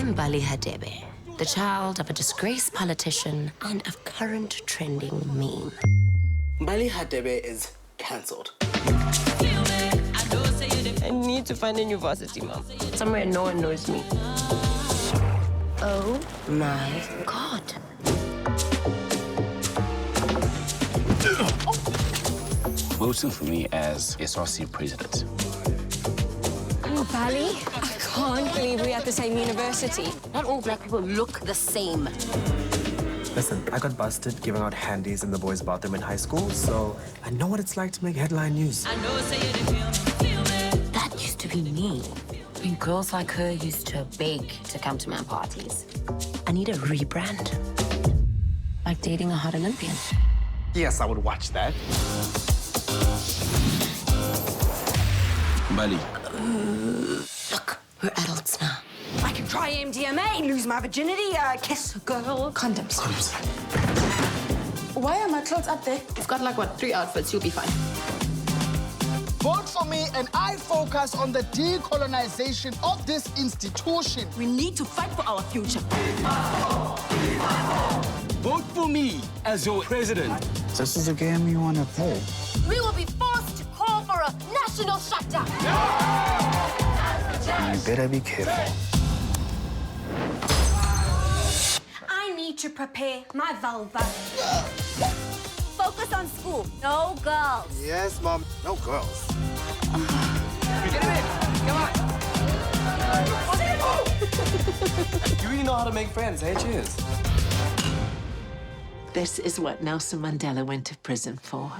am Bali Hadebe, the child of a disgraced politician and a current trending meme. Bali Hadebe is cancelled. I need to find a new varsity, mom. Somewhere no one knows me. Oh my god. Voting for me as SRC president. Oh, Bali, at the same university. Not all black people look the same. Listen, I got busted giving out handies in the boys' bathroom in high school, so I know what it's like to make headline news. I know it's a heading field. That used to be me. When girls like her used to beg to come to my parties. I need a rebrand. Like dating a hot Olympian. Yes, I would watch that. Bali, Look, we're adults now. I try MDMA, lose my virginity, uh, kiss a girl. Condoms. Condoms. Why are my clothes up there? You've got like, what, three outfits, you'll be fine. Vote for me and I focus on the decolonization of this institution. We need to fight for our future. Vote for me as your president. This is a game you want to play. We will be forced to call for a national shutdown. You better be careful. I need to prepare my vulva. Focus on school. No girls. Yes, mom. No girls. Get him in. Come on. You really know how to make friends, eh? Cheers. This is what Nelson Mandela went to prison for.